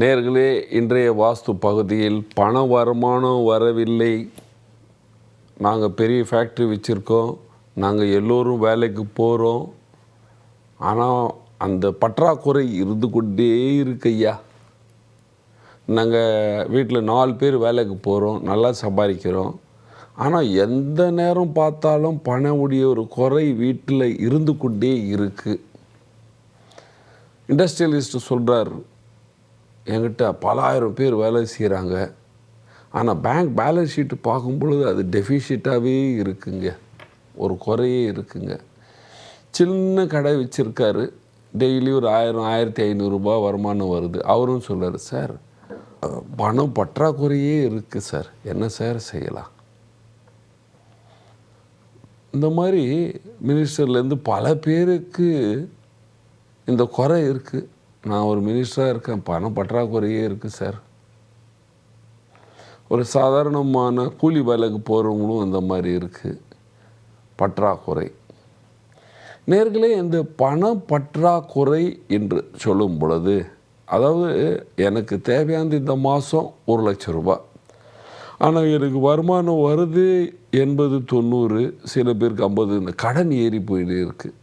நேர்களே இன்றைய வாஸ்து பகுதியில் பண வருமானம் வரவில்லை. நாங்கள் பெரிய ஃபேக்ட்ரி வச்சுருக்கோம். நாங்கள் எல்லோரும் வேலைக்கு போகிறோம் ஆனால் அந்த பற்றாக்குறை இருந்து கொண்டே இருக்கையா நாங்கள் வீட்டில் நாலு பேர் வேலைக்கு போகிறோம் நல்லா சம்பாதிக்கிறோம். ஆனால் எந்த நேரம் பார்த்தாலும் பண உடைய ஒரு குறை வீட்டில் இருந்து கொண்டே இருக்குது இண்டஸ்ட்ரியலிஸ்ட் சொல்கிறார் என்கிட்ட பல ஆயிரம் பேர் வேலை செய்கிறாங்க ஆனால் பேங்க் பேலன்ஸ் ஷீட்டு பார்க்கும் பொழுது அது டெஃபிஷிட்டாகவே இருக்குங்க. ஒரு குறையே இருக்குங்க. சின்ன கடை வச்சுருக்காரு. டெய்லி ஒரு ஆயிரம் ஆயிரத்தி ஐநூறுரூபா வருமானம் வருது. அவரும் சொல்கிறார் சார் பணம் பற்றாக்குறையே இருக்குது சார். என்ன சார் செய்யலாம்? இந்த மாதிரி மினிஸ்டர்லேருந்து பல பேருக்கு இந்த குறை இருக்குது நான் ஒரு மினிஸ்டராக இருக்கேன். பணம் பற்றாக்குறையே இருக்குது சார் ஒரு சாதாரணமான கூலி வேலைக்கு போகிறவங்களும் இந்த மாதிரி இருக்குது பற்றாக்குறை. நேர்களே இந்த பண பற்றாக்குறை என்று சொல்லும் பொழுது அதாவது எனக்கு தேவையானது இந்த மாதம் ஒரு லட்சம் ரூபாய். ஆனால் எனக்கு வருமானம் வருது எண்பது தொண்ணூறு சில பேருக்கு ஐம்பது இந்த கடன் ஏறி போயிட்டே இருக்குது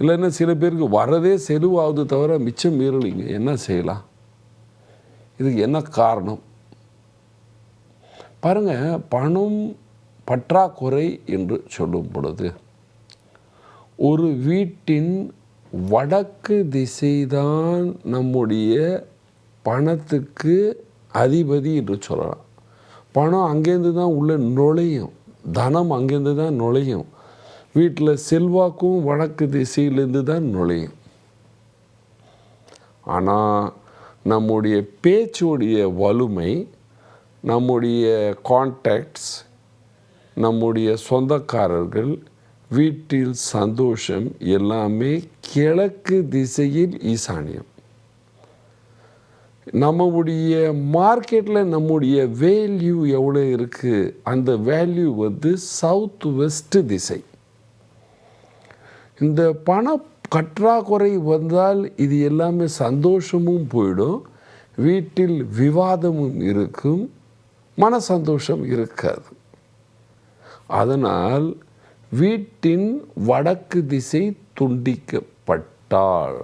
இல்லைன்னா சில பேருக்கு வரதே செலவாகுது தவிர மிச்சம் மீறலிங்க என்ன செய்யலாம்? இதுக்கு என்ன காரணம்? பாருங்கள் பணம் பற்றாக்குறை என்று சொல்லும் பொழுது ஒரு வீட்டின் வடக்கு திசைதான் நம்முடைய பணத்துக்கு அதிபதி என்று சொல்லலாம். பணம் அங்கேருந்து தான் உள்ள நுழையும். தனம் அங்கேருந்து தான் நுழையும். வீட்டில் செல்வாக்கும் வடக்கு திசையிலேருந்து தான் நுழையும். ஆனால் நம்முடைய பேச்சுடைய வலுமை நம்முடைய கான்டாக்ட்ஸ் நம்முடைய சொந்தக்காரர்கள் வீட்டில் சந்தோஷம் எல்லாமே கிழக்கு திசையில் ஈசானியம். நம்முடைய மார்க்கெட்டில் நம்முடைய வேல்யூ எவ்வளோ இருக்குது அந்த வேல்யூ வந்து சவுத் வெஸ்ட் திசை. இந்த பண கற்றாக்குறை வந்தால் இது எல்லாமே சந்தோஷமும் போயிடும். வீட்டில் விவாதமும் இருக்கும். மன சந்தோஷம் இருக்காது. அதனால் வீட்டின் வடக்கு திசை துண்டிக்கப்பட்டால்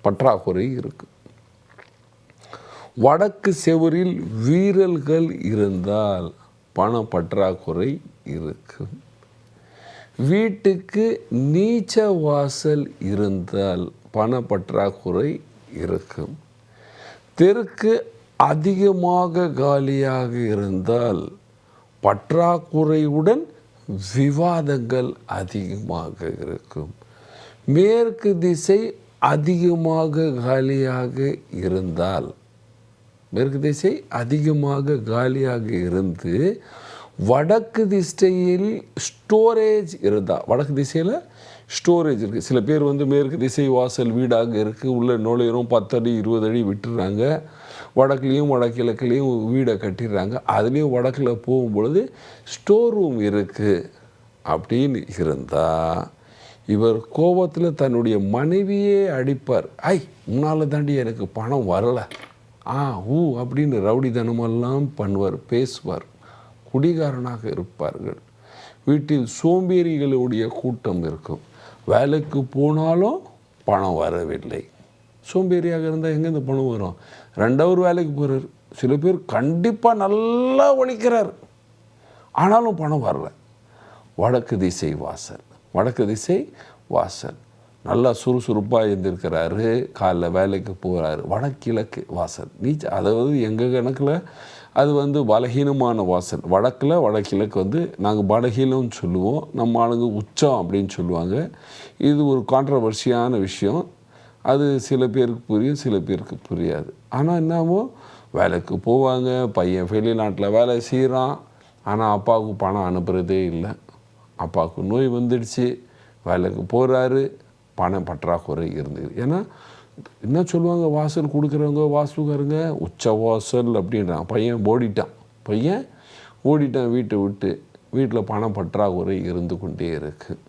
பற்றாக்குறை இருக்கும். வடக்கு செவரில் வீரல்கள் இருந்தால் பண பற்றாக்குறை இருக்கும். வீட்டுக்கு நீச்ச வாசல் இருந்தால் பண பற்றாக்குறை இருக்கும். தெற்கு அதிகமாக காலியாக இருந்தால் பற்றாக்குறையுடன் விவாதங்கள் அதிகமாக இருக்கும். மேற்கு திசை அதிகமாக காலியாக இருந்தால் மேற்கு திசை அதிகமாக காலியாக இருந்து வடக்கு திசையில் ஸ்டோரேஜ் இருந்தால் வடக்கு திசையில் ஸ்டோரேஜ் இருக்குது சில பேர் வந்து மேற்கு திசை வாசல் வீடாக இருக்குது உள்ள நுழையிறோம். பத்து அடி இருபது அடி விட்டுறாங்க. வடக்குலேயும் வடக்கிழக்குலேயும் வீடை கட்டிடுறாங்க. அதுலேயும் வடக்கில் போகும்பொழுது ஸ்டோர் ரூம் இருக்குது அப்படின்னு இருந்தால் இவர் கோபத்தில் தன்னுடைய மனைவியே அடிப்பார். ஐ முன்னால் தாண்டி எனக்கு பணம் வரலை. ஆ ஊ அப்படின்னு ரவுடித்தனமெல்லாம் பண்ணுவார் பேசுவார் குடிகாரனாக இருப்பார்கள். வீட்டில் சோம்பேறிகளுடைய கூட்டம் இருக்கும். வேலைக்கு போனாலும் பணம் வரவில்லை. சோம்பேறியாக இருந்தால் எங்கேருந்து பணம் வரும்? ரெண்டாவது வேலைக்கு போகிறார் சில பேர் கண்டிப்பாக நல்லா ஒழிக்கிறார். ஆனாலும் பணம் வரல. வடக்கு திசை வாசல் வடக்கு திசை வாசல். நல்லா சுறுசுறுப்பாக இருந்திருக்கிறாரு காலைல வேலைக்கு போகிறாரு வடகிழக்கு வாசல். நீச்ச அதாவது எங்கள் கணக்கில் அது வந்து பலகீனமான வாசல். வடக்கில் வடகிழக்கு வந்து நாங்கள் பலகீனம்னு சொல்லுவோம். நம்ம ஆளுங்க உச்சம் அப்படின்னு சொல்லுவாங்க. இது ஒரு கான்ட்ரவர்ஷியான விஷயம். அது சில பேருக்கு புரியும் சில பேருக்கு புரியாது. ஆனால் என்னவோ வேலைக்கு போவாங்க பையன் வெளிநாட்டில் வேலை செய்கிறான் ஆனால் அப்பாவுக்கு பணம் அனுப்புகிறதே இல்லை. அப்பாவுக்கு நோய் வந்துடுச்சு. வேலைக்கு போகிறாரு பணம் பற்றாக்குறை இருந்தது. ஏன்னா என்ன சொல்லுவாங்க? வாசல் கொடுக்குறவங்க வாசுகாருங்க உச்ச வாசல் அப்படின்றான் பையன் ஓடிட்டான். பையன் ஓடிட்டான் வீட்டை விட்டு. வீட்டில் பணம் பற்றாக்குறை இருந்து கொண்டே இருக்குது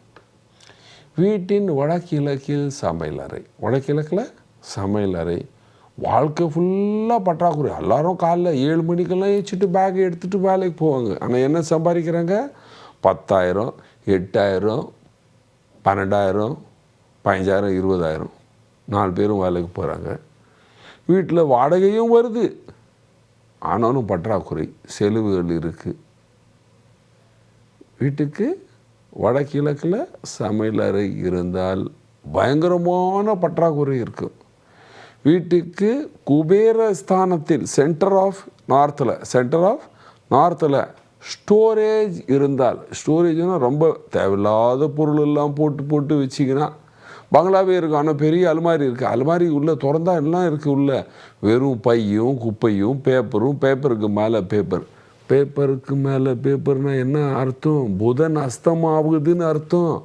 வீட்டின் வடகிழக்கில் சமையலறை வடகிழக்கில் சமையலறை வாழ்க்கை ஃபுல்லாக பற்றாக்குறை. எல்லாரும் காலைல ஏழு மணிக்கெல்லாம் ஏச்சிட்டு பேக்கை எடுத்துகிட்டு வேலைக்கு போவாங்க. ஆனால் என்ன சம்பாதிக்கிறாங்க? பத்தாயிரம் எட்டாயிரம் பன்னெண்டாயிரம் பதினஞ்சாயிரம் இருபதாயிரம். நாலு பேரும் வேலைக்கு போகிறாங்க வீட்டில் வாடகையும் வருது. ஆனாலும் பற்றாக்குறை செலவுகள் இருக்குது வீட்டுக்கு வடகிழக்கில் சமையலறை இருந்தால் பயங்கரமான பற்றாக்குறை இருக்கும். வீட்டுக்கு குபேர ஸ்தானத்தில் சென்டர் ஆஃப் நார்த்தில் சென்டர் ஆஃப் நார்த்தில் ஸ்டோரேஜ் இருந்தால் ஸ்டோரேஜ்னால் ரொம்ப தேவையில்லாத பொருள் எல்லாம் போட்டு போட்டு வச்சிங்கன்னா பங்களாவே இருக்கும் ஆனால் பெரிய அலுமாரி இருக்குது அலுமாரி உள்ளே திறந்தா எல்லாம் இருக்குது உள்ளே? வெறும் பையும் குப்பையும் பேப்பரும் பேப்பருக்கு மேலே பேப்பர். பேப்பருக்கு மேலே பேப்பர்னால் என்ன அர்த்தம்? புதன் அஸ்தமாகுதுன்னு அர்த்தம்.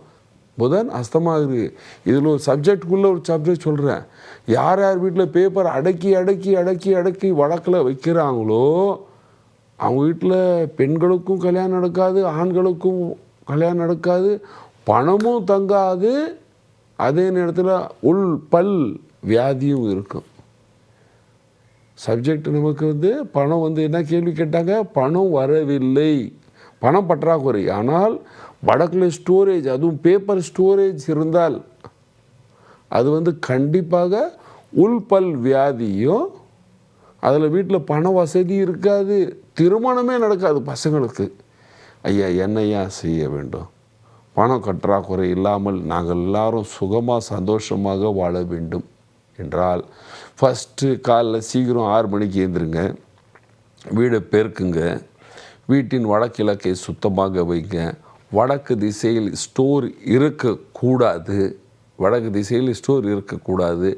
புதன் அஸ்தமாகுது. இதில் ஒரு சப்ஜெக்டுக்குள்ளே ஒரு சப்ஜெக்ட் சொல்கிறேன் யார் யார் வீட்டில் பேப்பர் அடக்கி அடக்கி அடக்கி அடக்கி வழக்கில் வைக்கிறாங்களோ அவங்க வீட்டில் பெண்களுக்கும் கல்யாணம் நடக்காது ஆண்களுக்கும் கல்யாணம் நடக்காது பணமும் தங்காது அதே நேரத்தில் உள் பல் வியாதியும் இருக்கும். சப்ஜெக்ட் நமக்கு வந்து பணம் வந்து என்ன கேள்வி கேட்டாங்க? பணம் வரவில்லை. பணம் பற்றாக்குறை. ஆனால் வடக்கில் ஸ்டோரேஜ் அதுவும் பேப்பர் ஸ்டோரேஜ் இருந்தால் அது வந்து கண்டிப்பாக உள்பல் வியாதியும் அதில் வீட்டில் பண வசதி இருக்காது. திருமணமே நடக்காது பசங்களுக்கு. ஐயா என்னையா செய்ய வேண்டும்? பணம் கற்றாக்குறை இல்லாமல் நாங்கள் எல்லாரும் சுகமாக சந்தோஷமாக வாழ வேண்டும் என்றால் ஃபஸ்ட்டு காலைல சீக்கிரம் ஆறு மணிக்கு எழுந்திருங்க. வீடை பெருக்குங்க. வீட்டின் வடக்கிழக்கை சுத்தமாக வைங்க. வடக்கு திசையில் ஸ்டோர் இருக்கக்கூடாது. வடக்கு திசையில் ஸ்டோர் இருக்கக்கூடாது.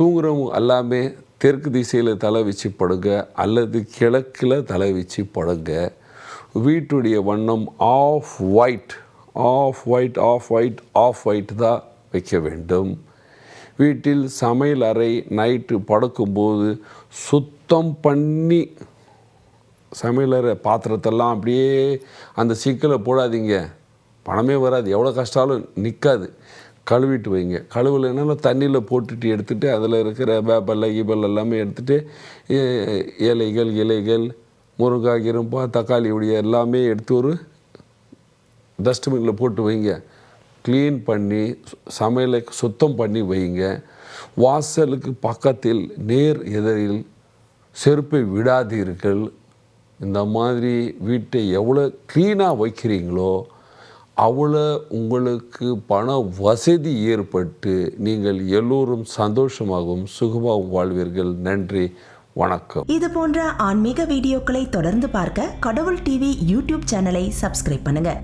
தூங்குறவங்க எல்லாமே தெற்கு திசையில் தலை வச்சு படுங்க. அல்லது கிழக்கில் தலை வச்சு படுங்க. வீட்டுடைய வண்ணம் off white off white off white off white தான் வைக்க வேண்டும். வீட்டில் சமையல் அறை நைட்டு படுக்கும்போது சுத்தம் பண்ணி சமையலறை பாத்திரத்தெல்லாம் அப்படியே அந்த சிக்கலை போடாதீங்க. பணமே வராது எவ்வளோ கஷ்டாலும் நிற்காது கழுவிட்டு வைங்க. கழுவலைனாலும் தண்ணியில் போட்டுட்டு எடுத்துகிட்டு அதில் இருக்கிற வேப்பல்ல கீபல் எல்லாமே எடுத்துகிட்டு இலைகள் இலைகள் முருங்காய் இரும்பா தக்காளி உடைய எல்லாமே எடுத்து ஒரு டஸ்ட்பினில் போட்டு வைங்க. க்ளீன் பண்ணி சமையலை சுத்தம் பண்ணி வைங்க. வாசலுக்கு பக்கத்தில் நேர் எதிரில் செருப்பை விடாதீர்கள். இந்த மாதிரி வீட்டை எவ்வளோ க்ளீனாக வைக்கிறீங்களோ அவ்வளோ உங்களுக்கு பண வசதி ஏற்பட்டு நீங்கள் எல்லோரும் சந்தோஷமாகவும் சுகமாகவும் வாழ்வீர்கள். நன்றி வணக்கம். இது போன்ற ஆன்மீக வீடியோக்களை தொடர்ந்து பார்க்க கடவுள் டிவி யூடியூப் சேனலை சப்ஸ்கிரைப் பண்ணுங்கள்